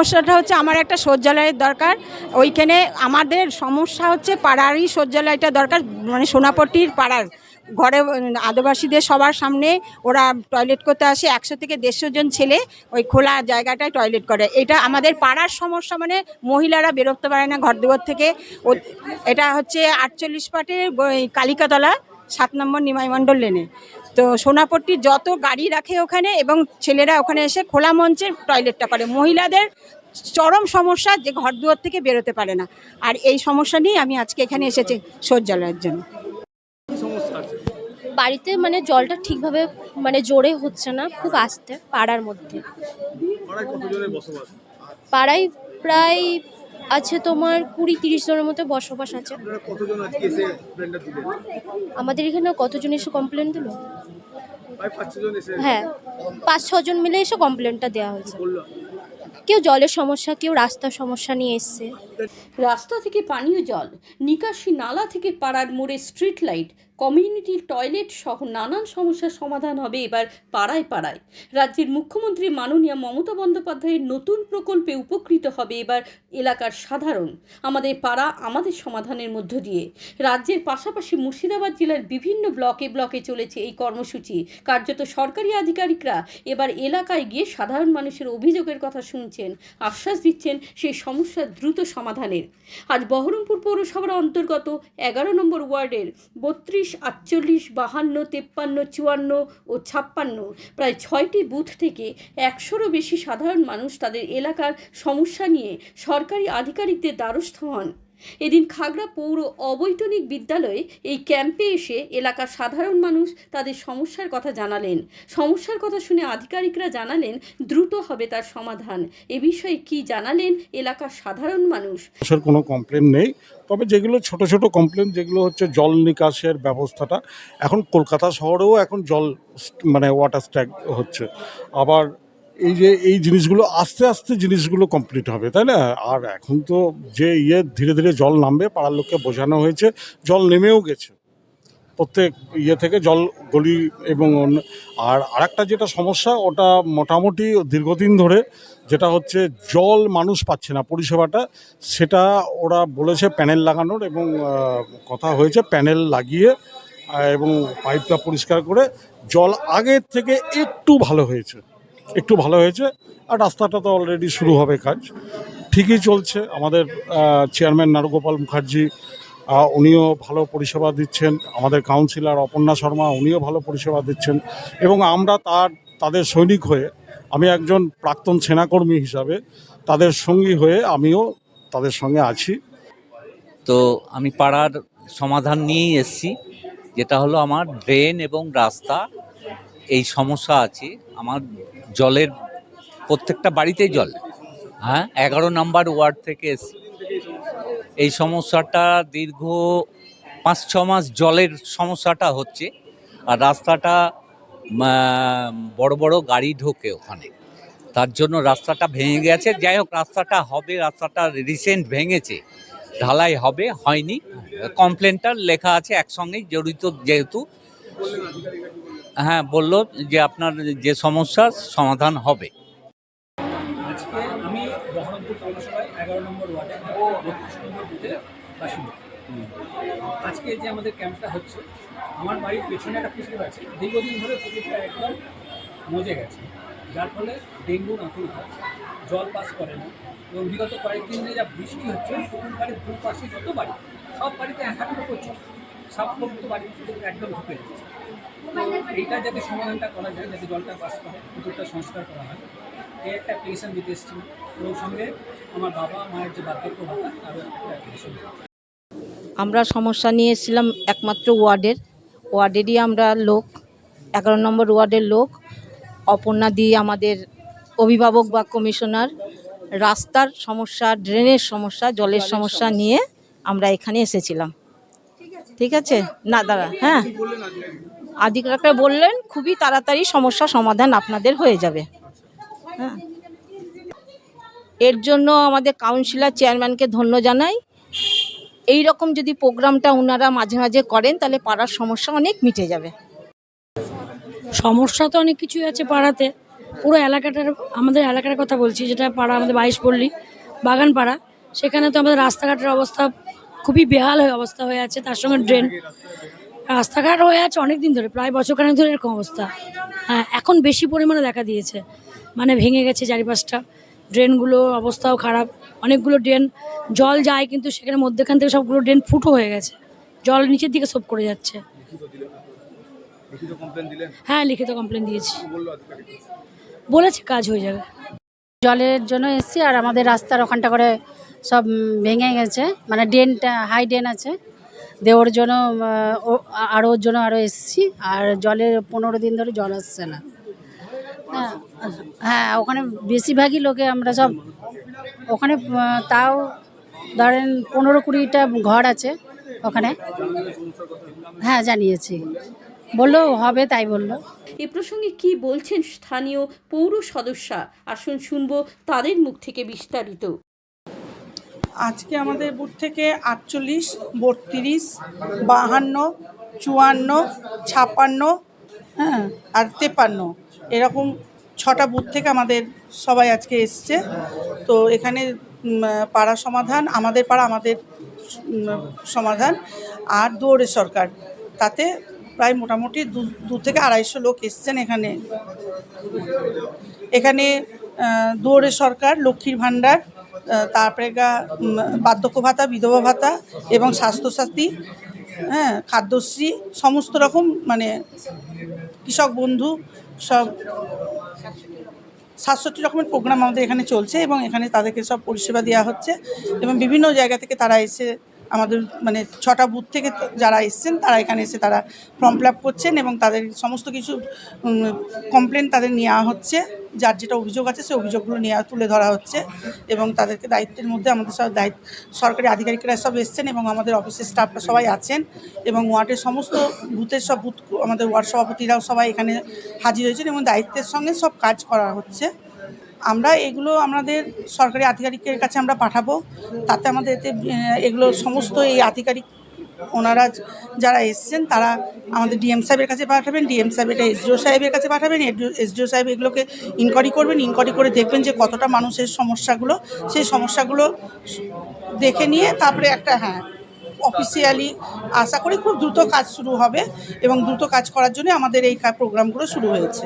সমস্যাটা হচ্ছে আমার একটা শৌচালয়ের দরকার। ওইখানে আমাদের সমস্যা হচ্ছে পাড়ারই শৌচালয়টা দরকার মানে সোনাপট্টির পাড়ার। ঘরে আদিবাসীদের সবার সামনে ওরা টয়লেট করতে আসে, একশো থেকে দেড়শো জন ছেলে ওই খোলা জায়গাটায় টয়লেট করে। এটা আমাদের পাড়ার সমস্যা মানে মহিলারা বেরোতে পারে না ঘর দুয়ার থেকে এটা হচ্ছে আটচল্লিশ পাটের ব- কালিকাতলা, সাত নম্বর নিমাই মণ্ডল লেনে। তো সোনাপট্টি যত গাড়ি রাখে ওখানে এবং ছেলেরা ওখানে এসে খোলা মঞ্চে টয়লেটটা করে। মহিলাদের চরম সমস্যা যে ঘর দুয়ার থেকে বেরোতে পারে না। আর এই সমস্যা নিয়ে আমি আজকে এখানে এসেছি শৌচালয়ের জন্য। বাড়িতে মানে জলটা ঠিকভাবে মানে জোরে হচ্ছে না খুব আস্তে পাড়ার মধ্যে। পাড়ায় কতজনের বসবাস? পাড়ায় প্রায় আছে তোমার কুড়ি তিরিশ জনের মতো বসবাস আছে। আপনারা কতজন আজকে এসে কমপ্লেনটা দিলেন? আমাদের এখানে কতজন এসে কমপ্লেন দিল প্রায় পাঁচ ছজন এসে হ্যাঁ পাঁচ ছজন মিলে এসে কমপ্লেনটা দেওয়া হয়েছে। কেউ জলের সমস্যা কেউ রাস্তার সমস্যা নিয়ে এসছে। রাস্তা থেকে পানীয় জল নিকাশি নালা থেকে পাড়ার মোড়ে স্ট্রিট লাইট কমিউনিটি টয়লেট সহ নানান সমস্যার সমাধান হবে এবার পাড়ায় পাড়ায়। রাজ্যের মুখ্যমন্ত্রী মাননীয় মমতা বন্দ্যোপাধ্যায়ের নতুন প্রকল্পে উপকৃত হবে এবার এলাকার সাধারণ। আমাদের পাড়া আমাদের সমাধানের মধ্য দিয়ে। রাজ্যের পাশাপাশি মুর্শিদাবাদ জেলার বিভিন্ন ব্লকে ব্লকে চলেছে এই কর্মসূচি। কার্যত সরকারি আধিকারিকরা এবার এলাকায় গিয়ে সাধারণ মানুষের অভিযোগের কথা শুনছেন, আশ্বাস দিচ্ছেন সেই সমস্যার দ্রুত সমাধানের। আজ বহরমপুর পৌরসভার অন্তর্গত এগারো নম্বর ওয়ার্ডের বত্রিশ আটচল্লিশ, বাহান্ন, তেপ্পান্ন, চুয়ান্ন ও ছাপ্পান্ন। প্রায় ছয়টি বুথ থেকে একশোরও বেশি সাধারণ মানুষ তাদের এলাকার সমস্যা নিয়ে সরকারি আধিকারিকদের দ্বারস্থ হন। এদিন খাগড়া পৌর অবৈতনিক বিদ্যালয়ে এই ক্যাম্পে এসে এলাকার সাধারণ মানুষ তাদের সমস্যার কথা জানালেন। সমস্যার কথা শুনে আধিকারিকরা জানালেন, দ্রুত হবে তার সমাধান। এ বিষয়ে কি জানালেন এলাকার সাধারণ মানুষ? কোনো কমপ্লেন নেই। তবে যেগুলো ছোট ছোট কমপ্লেন যেগুলো হচ্ছে জল নিকাশের ব্যবস্থাটা, এখন কলকাতা শহরেও এখন জল মানে ওয়াটার স্ট্যাক হচ্ছে। আবার এই যে এই জিনিসগুলো, আস্তে আস্তে জিনিসগুলো কমপ্লিট হবে, তাই না? আর এখন তো যে ইয়ে ধীরে ধীরে জল নামবে, পাড়ার লোককে বোঝানো হয়েছে, জল নেমেও গেছে। প্রত্যেক ইয়ে থেকে জল, গলি এবং আর আরেকটা যেটা সমস্যা, ওটা মোটামুটি দীর্ঘদিন ধরে যেটা হচ্ছে জল মানুষ পাচ্ছে না পরিষেবাটা, সেটা ওরা বলেছে প্যানেল লাগানোর এবং কথা হয়েছে প্যানেল লাগিয়ে এবং পাইপটা পরিষ্কার করে, জল আগের থেকে একটু ভালো হয়েছে। একটু ভালো হয়েছে, আর রাস্তাটা তো অলরেডি শুরু হবে কাজ। ঠিকই চলছে, আমাদের চেয়ারম্যান নারুগোপাল মুখার্জি উনিও ভালো পরিষেবা দিচ্ছেন, আমাদের কাউন্সিলর অপর্ণা শর্মা উনিও ভালো পরিষেবা দিচ্ছেন, এবং আমরা তার, তাদের সৈনিক হয়ে, আমি একজন প্রাক্তন সেনাকর্মী হিসাবে, তাদের সঙ্গী হয়ে আমিও তাদের সঙ্গে আছি। তো আমি পাড়ার সমাধান নিয়েই এসেছি, যেটা হলো আমার ড্রেন এবং রাস্তা, এই সমস্যা আছে। আমার জলের প্রত্যেকটা বাড়িতেই জল। হ্যাঁ? এগারো নাম্বার ওয়ার্ড থেকে এই সমস্যাটা দীর্ঘ পাঁচ ছ মাস জলের সমস্যাটা হচ্ছে আর রাস্তাটা বড় বড় গাড়ি ঢোকে ওখানে। তার জন্য রাস্তাটা ভেঙে গেছে। যাই হোক রাস্তাটা হবে রাস্তাটা রিসেন্ট ভেঙেছে। ঢালাই হবে হয়নি। কমপ্লেনটা লেখা আছে একসঙ্গেই জড়িত যেহেতু হ্যাঁ বলল যে আপনার যে সমস্যা সমাধান হবে। আজকে আমি আজকে যে আমাদের ক্যাম্পটা হচ্ছে, আমার বাড়ির পেছনে একটা পুকুর আছে, দীর্ঘদিন ধরে পুকুরটা একদম মজে গেছে। যার ফলে ডেঙ্গু নাকুরটা জল পাস করে না এবং বিগত কয়েকদিন ধরে যা বৃষ্টি হচ্ছে, পুকুর বাড়ির দুপাশে যত বাড়ি, সব বাড়িতে এক হাঁটু করছে সাপমুক্ত বাড়ি একদম ঢুকে যাচ্ছে। এইটা যাতে সমাধানটা করা যায় যাতে জলটা পাস করে পুকুরটা সংস্কার করা হয় এই একটা অ্যাপ্লিকেশন দিতে এসেছিলাম। এবং সঙ্গে আমার বাবা মায়ের যে বার্ধক্য ভাতা তারও একটা অ্যাপ্লিকেশন আমরা সমস্যা নিয়ে এসেছিলাম একমাত্র ওয়ার্ডের। ওয়ার্ডেরই আমরা লোক এগারো নম্বর ওয়ার্ডের লোক অপর্ণা দিয়ে আমাদের অভিভাবক বা কমিশনার। রাস্তার সমস্যা ড্রেনের সমস্যা জলের সমস্যা নিয়ে আমরা এখানে এসেছিলাম। ঠিক আছে। না দাদা হ্যাঁ। আধিকারিকরা বললেন, খুবই তাড়াতাড়ি সমস্যা সমাধান আপনাদের হয়ে যাবে। হ্যাঁ। এর জন্য আমাদের কাউন্সিলর চেয়ারম্যানকে ধন্য জানাই। এই রকম যদি প্রোগ্রামটা ওনারা মাঝে মাঝে করেন, তাহলে পাড়ার সমস্যা অনেক মিটে যাবে। সমস্যা তো অনেক কিছুই আছে পাড়াতে। পুরো এলাকাটার, আমাদের এলাকার কথা বলছি, যেটা পাড়া আমাদের বাইশ পল্লী বাগান পাড়া সেখানে তো আমাদের রাস্তাঘাটের অবস্থা খুবই বেহাল হয়ে অবস্থা হয়ে আছে, তার সঙ্গে ড্রেন। রাস্তাঘাট হয়ে আছে অনেক দিন ধরে, প্রায় বছরখানেক ধরে এরকম অবস্থা। হ্যাঁ এখন বেশি পরিমাণে দেখা দিয়েছে। মানে ভেঙে গেছে চারিপাশটা। ড্রেনগুলো অবস্থাও খারাপ। অনেকগুলো ড্রেন, জল যায় কিন্তু সেখানে মধ্যেখান থেকে সবগুলো ড্রেন ফুটো হয়ে গেছে। জল নিচের দিকে সব করে যাচ্ছে। হ্যাঁ লিখিত কমপ্লেন দিয়েছি। বলেছে কাজ হয়ে যাবে। জলের জন্য এসেছি আর আমাদের রাস্তার ওখানটা করে সব ভেঙে গেছে। মানে ড্রেনটা হাই ড্রেন আছে। দিয়ে ওর জন্য উম, ও- আর ওর জন্য আরও এসেছি আর জলের পনেরো দিন ধরে জল আসছে না। হ্যাঁ, হ্যাঁ ওখানে বেশিরভাগই লোকে আমরা সব ওখানে তাও ধরেন পনেরো কুড়িটা ঘর আছে ওখানে। হ্যাঁ জানিয়েছি। বলল হবে তাই বলল। এ প্রসঙ্গে কি বলছেন স্থানীয় পৌর সদস্যা? আসুন শুনব তাদের মুখ থেকে বিস্তারিত। আজকে আমাদের বুথ থেকে আটচল্লিশ, বত্রিশ, বাহান্ন, চুয়ান্ন ছাপান্ন হ্যাঁ আর তেপান্ন। এরকম ছটা বুথ থেকে আমাদের সবাই আজকে এসছে। তো এখানে পাড়া সমাধান, আমাদের পাড়া, আমাদের সমাধান আর দুয়ারে সরকার। তাতে প্রায় মোটামুটি দু দু থেকে আড়াইশো লোক এসছেন এখানে। এখানে দুয়ারে সরকার, লক্ষ্মীর ভাণ্ডার তারপরে গা বার্ধক্য ভাতা, বিধবা ভাতা এবং স্বাস্থ্যসাথী হ্যাঁ খাদ্যশ্রী, সমস্ত রকম মানে কৃষক বন্ধু, সব সাতষট্টি রকমের প্রোগ্রাম আমাদের এখানে চলছে এবং এখানে তাদেরকে সব পরিষেবা দেওয়া হচ্ছে এবং বিভিন্ন জায়গা থেকে তারা এসে আমাদের মানে ছটা বুথ থেকে যারা এসছেন, তারা এখানে এসে তারা ফর্ম ফিল করছেন এবং তাদের সমস্ত কিছু কমপ্লেন তাদের নেওয়া হচ্ছে। যার যেটা অভিযোগ আছে, সেই অভিযোগগুলো নেওয়া, তুলে ধরা হচ্ছে এবং তাদেরকে দায়িত্বের মধ্যে আমাদের সব দায়িত্ব, সরকারি আধিকারিকরা সব এসছেন এবং আমাদের অফিসের স্টাফরা সবাই আছেন এবং ওয়ার্ডের সমস্ত বুথের সব বুথ আমাদের ওয়ার্ড সভাপতিরাও সবাই এখানে হাজির হয়েছেন এবং দায়িত্বের সঙ্গে সব কাজ করা হচ্ছে। আমরা এগুলো আমাদের সরকারি আধিকারিকের কাছে আমরা পাঠাবো। তাতে আমাদের এতে এগুলো সমস্ত এই আধিকারিক ওনারা যারা এসছেন, তারা আমাদের ডিএম সাহেবের কাছে পাঠাবেন, ডিএম সাহেব এটা এসডিও সাহেবের কাছে পাঠাবেন এসডিও সাহেব এগুলোকে ইনকোয়ারি করবেন ইনকোয়ারি করে দেখবেন যে কতটা মানুষের সমস্যাগুলো, সেই সমস্যাগুলো দেখে নিয়ে তারপরে একটা হ্যাঁ অফিসিয়ালি আশা করি খুব দ্রুত কাজ শুরু হবে এবং দ্রুত কাজ করার জন্য আমাদের এই প্রোগ্রামগুলো শুরু হয়েছে।